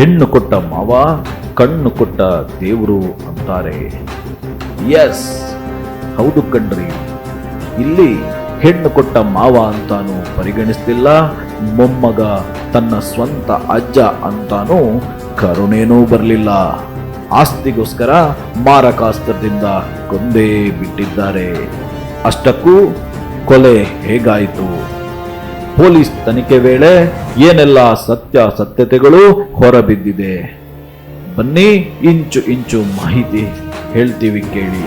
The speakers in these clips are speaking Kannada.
ಹೆಣ್ಣು ಕೊಟ್ಟ ಮಾವ, ಕಣ್ಣು ಕೊಟ್ಟ ದೇವರು ಅಂತಾರೆ. ಎಸ್ ಹೌದು ಕಣ್ರಿ. ಇಲ್ಲಿ ಹೆಣ್ಣು ಕೊಟ್ಟ ಮಾವ ಅಂತಾನು ಪರಿಗಣಿಸ್ತಿಲ್ಲ ಮೊಮ್ಮಗ ತನ್ನ ಸ್ವಂತ ಅಜ್ಜ ಅಂತಾನೂ ಕರುಣೇನೂ ಬರಲಿಲ್ಲ. ಆಸ್ತಿಗೋಸ್ಕರ ಮಾರಕಾಸ್ತ್ರದಿಂದ ಕೊಂದೇ ಬಿಟ್ಟಿದ್ದಾರೆ. ಅಷ್ಟಕ್ಕೂ ಕೊಲೆ ಹೇಗಾಯಿತು? ಪೊಲೀಸ್ ತನಿಖೆ ವೇಳೆ ಏನೆಲ್ಲ ಸತ್ಯ ಸತ್ಯತೆಗಳು ಹೊರಬಿದ್ದಿದೆ. ಬನ್ನಿ ಇಂಚು ಇಂಚು ಮಾಹಿತಿ ಹೇಳ್ತೀವಿ ಕೇಳಿ.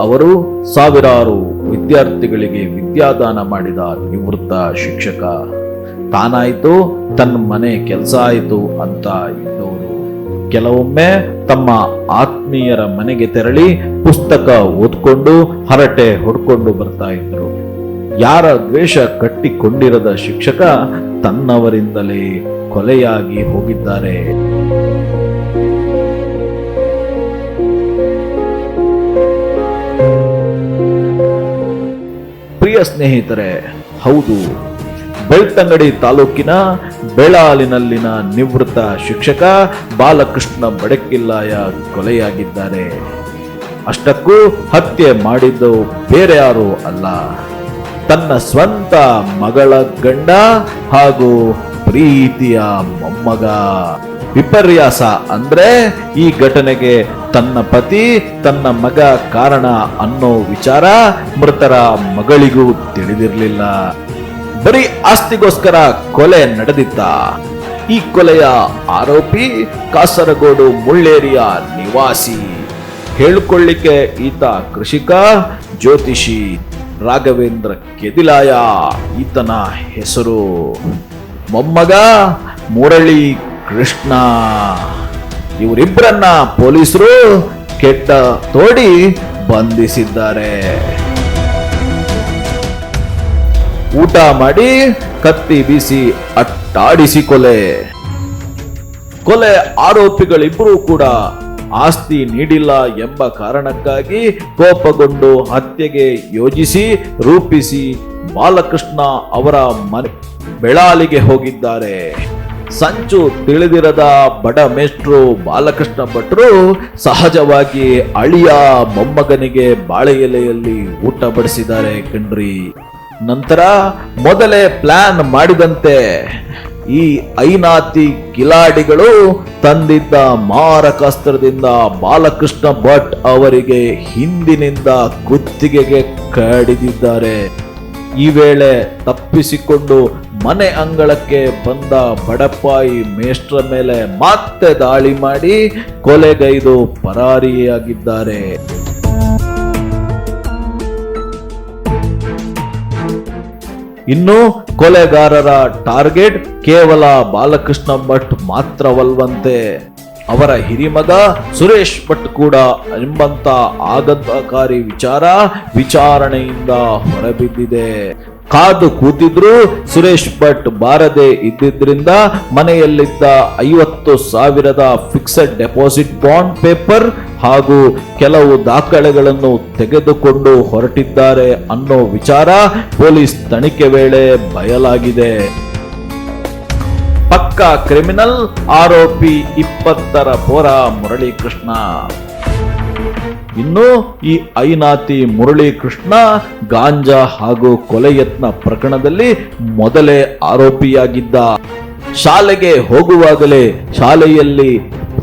ಅವರು ಸಾವಿರಾರು ವಿದ್ಯಾರ್ಥಿಗಳಿಗೆ ವಿದ್ಯಾದಾನ ಮಾಡಿದ ನಿವೃತ್ತ ಶಿಕ್ಷಕ. ತಾನಾಯಿತು ತನ್ನ ಮನೆ ಕೆಲಸ ಆಯಿತು ಅಂತ ಕೆಲವೊಮ್ಮೆ ತಮ್ಮ ಆತ್ಮೀಯರ ಮನೆಗೆ ತೆರಳಿ ಪುಸ್ತಕ ಓದ್ಕೊಂಡು ಹರಟೆ ಹೊಡ್ಕೊಂಡು ಬರ್ತಾ ಇದ್ರು ಯಾರ ದ್ವೇಷ ಕಟ್ಟಿಕೊಂಡಿರದ ಶಿಕ್ಷಕ ತನ್ನವರಿಂದಲೇ ಕೊಲೆಯಾಗಿ ಹೋಗಿದ್ದಾರೆ. ಪ್ರಿಯ ಸ್ನೇಹಿತರೆ, ಹೌದು ಬೈತಂಗಡಿ ತಾಲೂಕಿನ ಬೆಳಾಲಿನಲ್ಲಿನ ನಿವೃತ್ತ ಶಿಕ್ಷಕ ಬಾಲಕೃಷ್ಣ ಬಡಕಿಲ್ಲಾಯ ಕೊಲೆಯಾಗಿದ್ದಾರೆ. ಅಷ್ಟಕ್ಕೂ ಹತ್ಯೆ ಮಾಡಿದ್ದು ಬೇರೆ ಯಾರು ಅಲ್ಲ. ತನ್ನ ಸ್ವಂತ ಮಗಳ ಗಂಡ ಹಾಗೂ ಪ್ರೀತಿಯ ಮೊಮ್ಮಗ. ವಿಪರ್ಯಾಸ ಅಂದ್ರೆ ಈ ಘಟನೆಗೆ ತನ್ನ ಪತಿ, ತನ್ನ ಮಗ ಕಾರಣ ಅನ್ನೋ ವಿಚಾರ ಮೃತರ ಮಗಳಿಗೂ ತಿಳಿದಿರಲಿಲ್ಲ. ಬರೀ ಆಸ್ತಿಗೋಸ್ಕರ ಕೊಲೆ ನಡೆದಿದ್ದ. ಈ ಕೊಲೆಯ ಆರೋಪಿ ಕಾಸರಗೋಡು ಮುಳ್ಳೇರಿಯ ನಿವಾಸಿ. ಹೇಳ್ಕೊಳ್ಳಿಕ್ಕೆ ಈತ ಕೃಷಿಕ, ಜ್ಯೋತಿಷಿ ರಾಘವೇಂದ್ರ ಕೆದಿಲಾಯ ಈತನ ಹೆಸರು. ಮೊಮ್ಮಗ ಮುರಳಿ ಕೃಷ್ಣ. ಇವರಿಬ್ಬರನ್ನ ಪೊಲೀಸರು ಕೆಟ್ಟ ತೋಡಿ ಬಂಧಿಸಿದ್ದಾರೆ. ಊಟ ಮಾಡಿ ಕತ್ತಿ ಬೀಸಿ ಅಟ್ಟಾಡಿಸಿ ಕೊಲೆ. ಕೊಲೆ ಆರೋಪಿಗಳಿಬ್ಬರೂ ಕೂಡ ಆಸ್ತಿ ನೀಡಿಲ್ಲ ಎಂಬ ಕಾರಣಕ್ಕಾಗಿ ಕೋಪಗೊಂಡು ಹತ್ಯೆಗೆ ಯೋಜಿಸಿ ರೂಪಿಸಿ ಬಾಲಕೃಷ್ಣ ಅವರ ಮನೆ ಬೆಳಾಲಿಗೆ ಹೋಗಿದ್ದಾರೆ. ಸಂಚು ತಿಳಿದಿರದ ಬಡ ಮೇಷ್ಟ್ರು ಬಾಲಕೃಷ್ಣ ಭಟ್ರು ಸಹಜವಾಗಿ ಅಳಿಯ ಮೊಮ್ಮಗನಿಗೆ ಬಾಳೆ ಎಲೆಯಲ್ಲಿ ಊಟ ಬಡಿಸಿದ್ದಾರೆ ಕಣ್ರಿ. ನಂತರ ಮೊದಲೇ ಪ್ಲಾನ್ ಮಾಡಿದಂತೆ ಈ ಐನಾತಿ ಕಿಲಾಡಿಗಳು ತಂದಿದ್ದ ಮಾರಕಾಸ್ತ್ರದಿಂದ ಬಾಲಕೃಷ್ಣ ಭಟ್ ಅವರಿಗೆ ಹಿಂದಿನಿಂದ ಕುತ್ತಿಗೆಗೆ ಕಡಿದಿದ್ದಾರೆ. ಈ ವೇಳೆ ತಪ್ಪಿಸಿಕೊಂಡು ಮನೆ ಅಂಗಳಕ್ಕೆ ಬಂದ ಬಡಪಾಯಿ ಮೇಷ್ಟ್ರ ಮೇಲೆ ಮತ್ತೆ ದಾಳಿ ಮಾಡಿ ಕೊಲೆಗೈದು ಪರಾರಿಯಾಗಿದ್ದಾರೆ. ಇನ್ನು ಕೊಲೆಗಾರರ ಟಾರ್ಗೆಟ್ ಕೇವಲ ಬಾಲಕೃಷ್ಣ ಭಟ್ ಮಾತ್ರವಲ್ವಂತೆ. ಅವರ ಹಿರಿಮಗ ಸುರೇಶ್ ಭಟ್ ಕೂಡ ಎಂಬಂತ ಆಘಾತಕಾರಿ ವಿಚಾರ ವಿಚಾರಣೆಯಿಂದ ಹೊರಬಿದ್ದಿದೆ. ಕಾದು ಕೂತಿದ್ರು, ಸುರೇಶ್ ಭಟ್ ಬಾರದೆ ಇದ್ದಿದ್ರಿಂದ ಮನೆಯಲ್ಲಿದ್ದ ಐವತ್ತು ಸಾವಿರದ ಫಿಕ್ಸೆಡ್ ಡೆಪಾಸಿಟ್ ಬಾಂಡ್ ಪೇಪರ್ ಹಾಗೂ ಕೆಲವು ದಾಖಲೆಗಳನ್ನು ತೆಗೆದುಕೊಂಡು ಹೊರಟಿದ್ದಾರೆ ಅನ್ನೋ ವಿಚಾರ ಪೊಲೀಸ್ ತನಿಖೆ ವೇಳೆ ಬಯಲಾಗಿದೆ. ಪಕ್ಕಾ ಕ್ರಿಮಿನಲ್ ಆರೋಪಿ ಇಪ್ಪತ್ತರ ಪೋರ ಮುರಳೀಕೃಷ್ಣ. ಇನ್ನು ಈ ಐನಾತಿ ಮುರಳೀಕೃಷ್ಣ ಗಾಂಜಾ ಹಾಗೂ ಕೊಲೆ ಯತ್ನ ಪ್ರಕರಣದಲ್ಲಿ ಮೊದಲೇ ಆರೋಪಿಯಾಗಿದ್ದ. ಶಾಲೆಗೆ ಹೋಗುವಾಗಲೇ ಶಾಲೆಯಲ್ಲಿ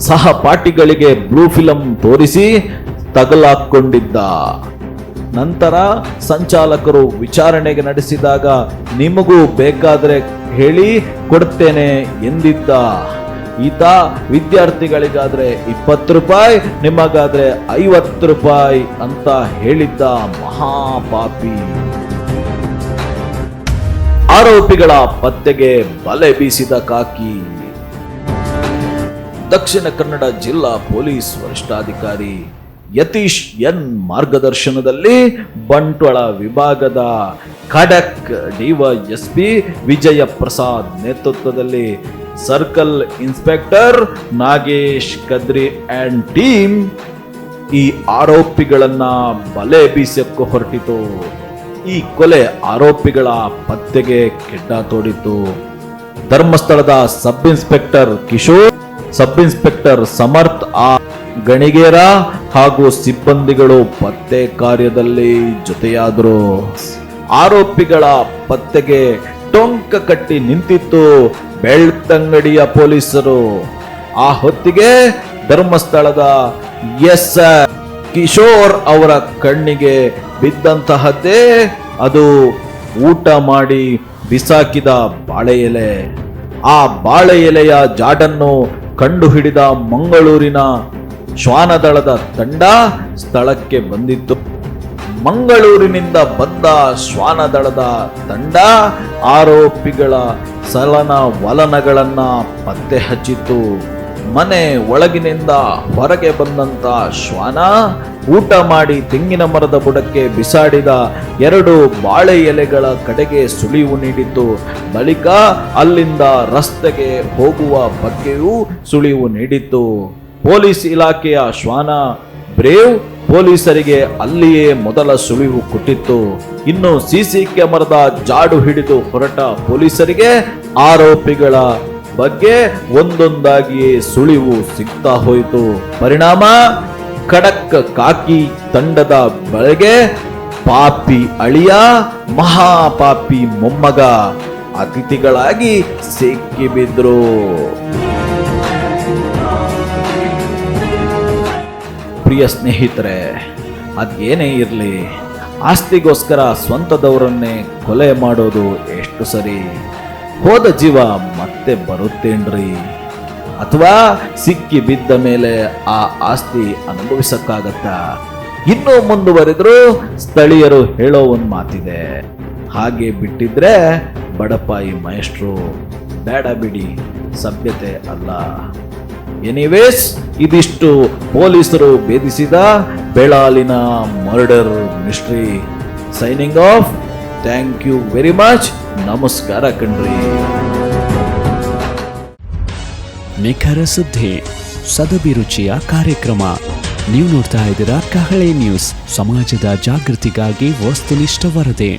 ಸಹಪಾಠಿಗಳಿಗೆ ಬ್ಲೂ ಫಿಲಂ ತೋರಿಸಿ ತಗಲಾಕೊಂಡಿದ್ದ. ನಂತರ ಸಂಚಾಲಕರು ವಿಚಾರಣೆಗೆ ನಡೆಸಿದಾಗ, ನಿಮಗೂ ಬೇಕಾದರೆ ಹೇಳಿ ಕೊಡ್ತೇನೆ ಎಂದಿದ್ದ. ಈತ ವಿದ್ಯಾರ್ಥಿಗಳಿಗಾದ್ರೆ ಇಪ್ಪತ್ತು ರೂಪಾಯಿ, ನಿಮಗಾದ್ರೆ ಐವತ್ತು ರೂಪಾಯಿ ಅಂತ ಹೇಳಿದ್ದ ಮಹಾಪಾಪಿ. ಆರೋಪಿಗಳ ಪತ್ತೆಗೆ ಬಲೆ ಬೀಸಿದ ಕಾಕಿ. ದಕ್ಷಿಣ ಕನ್ನಡ ಜಿಲ್ಲಾ ಪೊಲೀಸ್ ವರಿಷ್ಠಾಧಿಕಾರಿ ಯತೀಶ್ ಎನ್ ಮಾರ್ಗದರ್ಶನದಲ್ಲಿ ಬಂಟ್ವಾಳ ವಿಭಾಗದ ಖಡಕ್ ಡಿವೈಎಸ್ಪಿ ವಿಜಯ ಪ್ರಸಾದ್ ನೇತೃತ್ವದಲ್ಲಿ circle inspector Nagesh Kadri and team ಈ ಆರೋಪಿಗಳನ್ನ ಬಲೆ ಬೀಸಕ್ಕೂ ಹೊರಟಿತು. ಈ ಕೊಲೆ ಆರೋಪಿಗಳ ಪತ್ತೆಗೆ ಕೆಟ್ಟ ತೋಡಿತು ಧರ್ಮಸ್ಥಳದ sub inspector Kishore, sub inspector Samarth ಆ ಗಣಿಗೇರ ಹಾಗೂ ಸಿಬ್ಬಂದಿಗಳು ಪತ್ತೆ ಕಾರ್ಯದಲ್ಲಿ ಜೊತೆಯಾದರು. ಆರೋಪಿಗಳ ಪತ್ತೆಗೆ ಟೊಂಕ ಕಟ್ಟಿ ನಿಂತಿತ್ತು. ಬೆಳ್ತಂಗಡಿಯ ಪೊಲೀಸರು ಆ ಹೊತ್ತಿಗೆ ಧರ್ಮಸ್ಥಳದ ಎಸ್ ಕಿಶೋರ್ ಅವರ ಕಣ್ಣಿಗೆ ಬಿದ್ದಂತಹದ್ದೇ ಅದು ಊಟ ಮಾಡಿ ಬಿಸಾಕಿದ ಬಾಳೆ ಎಲೆ ಆ ಬಾಳೆ ಎಲೆಯ ಜಾಡನ್ನು ಕಂಡುಹಿಡಿದ ಮಂಗಳೂರಿನ ಶ್ವಾನದಳದ ತಂಡ ಸ್ಥಳಕ್ಕೆ ಬಂದಿತ್ತು. ಮಂಗಳೂರಿನಿಂದ ಬಂದ ಶ್ವಾನದಳದ ತಂಡ ಆರೋಪಿಗಳ ಸಲನ ವಲನಗಳನ್ನ ಪತ್ತೆ ಹಚ್ಚಿತು ಮನೆ ಒಳಗಿನಿಂದ ಹೊರಗೆ ಬಂದಂತ ಶ್ವಾನ ಊಟ ಮಾಡಿ ತೆಂಗಿನ ಮರದ ಬುಡಕ್ಕೆ ಬಿಸಾಡಿದ ಎರಡು ಬಾಳೆ ಎಲೆಗಳ ಕಡೆಗೆ ಸುಳಿವು ನೀಡಿತು ಬಳಿಕ ಅಲ್ಲಿಂದ ರಸ್ತೆಗೆ ಹೋಗುವ ಬಗ್ಗೆಯೂ ಸುಳಿವು ನೀಡಿತು ಪೊಲೀಸ್ ಇಲಾಖೆಯ ಶ್ವಾನ, ಬ್ರೇವ್ ಪೊಲೀಸರಿಗೆ ಅಲ್ಲಿಯೇ ಮೊದಲ ಸುಳಿವು ಕೊಟ್ಟಿತ್ತು. ಇನ್ನು ಸಿಸಿ ಕ್ಯಾಮರಾದ ಜಾಡು ಹಿಡಿದು ಹೊರಟ ಪೊಲೀಸರಿಗೆ ಆರೋಪಿಗಳ ಬಗ್ಗೆ ಒಂದೊಂದಾಗಿಯೇ ಸುಳಿವು ಸಿಗ್ತಾ ಹೋಯಿತು. ಪರಿಣಾಮ, ಖಡಕ್ ಕಾಕಿ ತಂಡದ ಬಳಗೆ ಪಾಪಿ ಅಳಿಯ, ಮಹಾಪಾಪಿ ಮೊಮ್ಮಗ, ಅತಿಥಿಗಳಾಗಿ ಸಿಕ್ಕಿ ಪ್ರಿಯ ಸ್ನೇಹಿತರೆ ಅದೇನೇ ಇರಲಿ, ಆಸ್ತಿಗೋಸ್ಕರ ಸ್ವಂತದವರನ್ನೇ ಕೊಲೆ ಮಾಡೋದು ಎಷ್ಟು ಸರಿ? ಹೋದ ಜೀವ ಮತ್ತೆ ಬರುತ್ತೇನ್ರಿ? ಅಥವಾ ಸಿಕ್ಕಿ ಬಿದ್ದ ಮೇಲೆ ಆ ಆಸ್ತಿ ಅನುಭವಿಸಕ್ಕಾಗತ್ತಾ? ಇನ್ನೂ ಮುಂದುವರೆದ್ರು ಸ್ಥಳೀಯರು ಹೇಳೋ ಒಂದು ಮಾತಿದೆ. ಹಾಗೆ ಬಿಟ್ಟಿದ್ರೆ ಬಡಪಾಯಿ ಮಹೇಶ್ರು ಬೇಡ ಬಿಡಿ, ಸಭ್ಯತೆ ಅಲ್ಲ. ಎನಿವೇಸ್ ಇದಿಷ್ಟು ಪೊಲೀಸರು ಭೇದಿಸಿದ ಬೆಳಾಲಿನ murder mystery signing off thank you very much ನಮಸ್ಕಾರ ಕಣ್ರಿ. ನಿಖರ ಸುದ್ದಿ ಸದಭಿರುಚಿಯ ಕಾರ್ಯಕ್ರಮ. ನೀವು ನೋಡ್ತಾ ಇದ್ದೀರಾ ಕಹಳೆ ನ್ಯೂಸ್ ಸಮಾಜದ ಜಾಗೃತಿಗಾಗಿ ವಸ್ತುನಿಷ್ಠ ವರದಿ.